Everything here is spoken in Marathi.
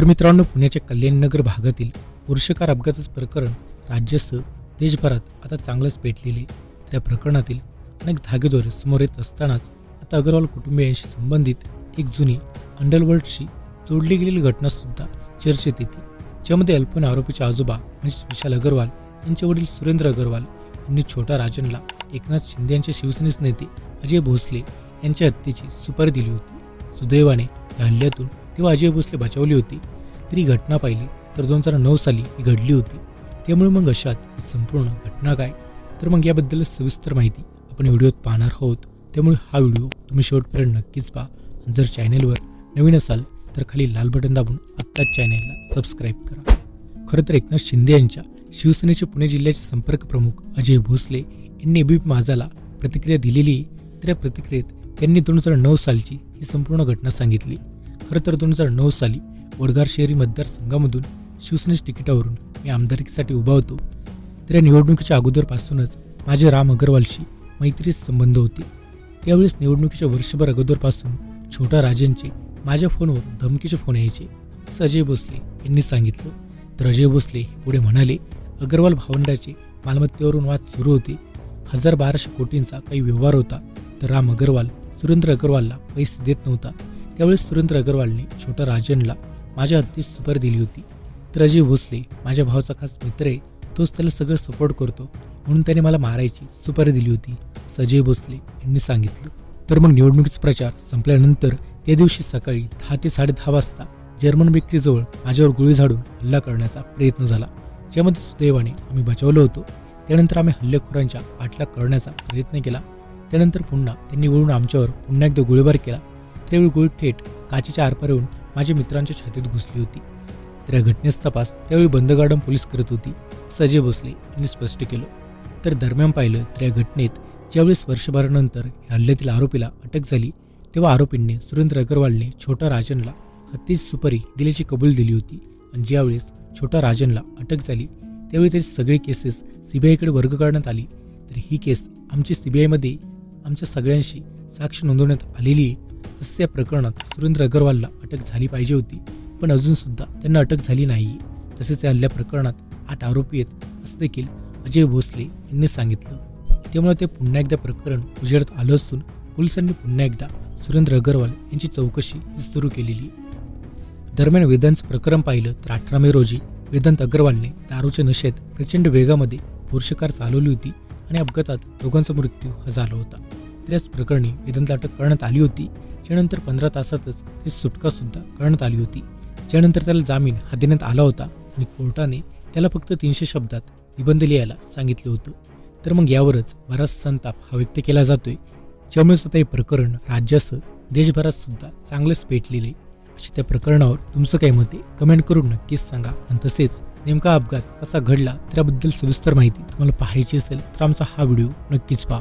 तर मित्रांनो पुण्याच्या कल्याणनगर भागातील पुरुषकार अपघाताचं प्रकरण राज्यसह देशभरात आता चांगलंच पेटलेले. त्या प्रकरणातील अनेक धागेदोरे समोर येत असतानाच आता अग्रवाल कुटुंबियांशी संबंधित एक जुनी अंडरवर्ल्डशी जोडली गेलेली घटनासुद्धा चर्चेत येते. ज्यामध्ये अल्पन आरोपीचे आजोबा म्हणजे विशाल अग्रवाल यांचे वडील सुरेंद्र अग्रवाल यांनी छोटा राजनला एकनाथ शिंदे यांचे शिवसेनेचे नेते अजय भोसले यांच्या हत्येची सुपारी दिली होती. सुदैवाने या हल्ल्यातून तेव्हा अजय भोसले बचावली होती तरी ही घटना पाहिली तर दोन हजार नऊ साली ही घडली होती. त्यामुळे मग अशात ही संपूर्ण घटना काय? तर मग याबद्दल सविस्तर माहिती आपण व्हिडिओत पाहणार आहोत. त्यामुळे हा व्हिडिओ तुम्ही शेवटपर्यंत नक्कीच पहा. जर चॅनेलवर नवीन असाल तर खाली लाल बटन दाबून आत्ताच चॅनेलला सबस्क्राईब करा. खरं तर एकनाथ शिंदे यांच्या शिवसेनेचे पुणे जिल्ह्याचे संपर्क प्रमुख अजय भोसले यांनी एबीपी माझाला प्रतिक्रिया दिलेली तर या प्रतिक्रियेत त्यांनी दोन हजार नऊ सालची ही संपूर्ण घटना सांगितली. खरं तर दोन हजार नऊ साली वडगार शहरी मतदारसंघामधून शिवसेनेच्या तिकिटावरून मी आमदारकीसाठी उभा होतो. तर या निवडणुकीच्या अगोदरपासूनच माझे राम अग्रवालशी मैत्रीच संबंध होते. त्यावेळेस निवडणुकीच्या वर्षभर अगोदरपासून छोटा राजांचे माझ्या फोनवर धमकीचे फोन यायचे. असं अजय भोसले यांनी सांगितलं. तर अजय भोसले हे पुढे म्हणाले अग्रवाल भावंडाचे मालमत्तेवरून वाद सुरू होते. हजार बाराशे कोटींचा काही व्यवहार होता. तर राम अग्रवाल सुरेंद्र अग्रवालला पैसे देत नव्हता. त्यावेळेस सुरेंद्र अग्रवालने छोट्या राजनला माझ्या हत्तीस सुपारी दिली होती. तर अजय भोसले माझ्या भावाचा खास मित्र आहे तोच त्याला सगळं सपोर्ट करतो म्हणून त्याने मला मारायची सुपारी दिली होती सजय भोसले यांनी सांगितलं. तर मग निवडणुकीचा प्रचार संपल्यानंतर त्या दिवशी सकाळी दहा ते साडेदहा वाजता जर्मन बेकरीजवळ माझ्यावर गोळी झाडून हल्ला करण्याचा प्रयत्न झाला ज्यामध्ये सुदैवाने आम्ही बचावलो होतो. त्यानंतर आम्ही हल्लेखोरांच्या पाठलाग करण्याचा प्रयत्न केला. त्यानंतर पुन्हा त्यांनी वळून आमच्यावर पुन्हा एकदा गोळीबार केला. त्यावेळी गोळी थेट काचेच्या आरपार येऊन माझ्या मित्रांच्या छातीत घुसली होती. तर या घटनेस तपास त्यावेळी बंद गार्डन पोलीस करत होती सजे भोसले यांनी स्पष्ट केलं. तर दरम्यान पाहिलं तर या घटनेत ज्यावेळेस वर्षभरानंतर या हल्ल्यातील आरोपीला अटक झाली तेव्हा आरोपींनी सुरेंद्र अग्रवालने छोटा राजनला हत्तीची सुपारी दिल्याची कबूल दिली होती. आणि ज्यावेळेस छोटा राजनला अटक झाली त्यावेळी त्याची सगळी केसेस सीबीआयकडे वर्ग करण्यात आली. तर ही केस आमची सीबीआयमध्ये आमच्या सगळ्यांशी साक्ष नोंदवण्यात आलेली आहे प्रकरणात सुरेंद्र अग्रवालला अटक झाली पाहिजे होती पण अजूनसुद्धा त्यांना अटक झाली नाही. तसेच या हल्ल्या प्रकरणात आठ आरोपी आहेत असं देखील अजय भोसले यांनी सांगितलं. त्यामुळे ते पुन्हा एकदा प्रकरण उजेडात आलं असून पोलिसांनी पुन्हा एकदा सुरेंद्र अग्रवाल यांची चौकशी ही सुरू केलेली. दरम्यान वेदांतचं प्रकरण पाहिलं तर अठरा मे रोजी वेदांत अग्रवालने दारूच्या नशेत प्रचंड वेगामध्ये पुरुषकार चालवली होती आणि अपघातात दोघांचा मृत्यू हा झाला होता. तर याच प्रकरणी वेदांतला अटक करण्यात आली होती. त्यानंतर पंधरा तासातच ते सुटका सुद्धा करण्यात आली होती. त्यानंतर त्याला जामीन हा देण्यात आला होता आणि कोर्टाने त्याला फक्त तीनशे शब्दात निबंध लिहायला सांगितलं होतं. तर मग यावरच बराच संताप हा व्यक्त केला जातोय. ज्यामुळे आता हे प्रकरण राज्यासह देशभरात सुद्धा चांगलंच पेटलेलं आहे अशा त्या प्रकरणावर तुमचं काय मत आहे? कमेंट करून नक्कीच सांगा. आणि तसेच नेमका अपघात कसा घडला त्याबद्दल सविस्तर माहिती तुम्हाला पाहायची असेल तर आमचा हा व्हिडिओ नक्कीच पहा.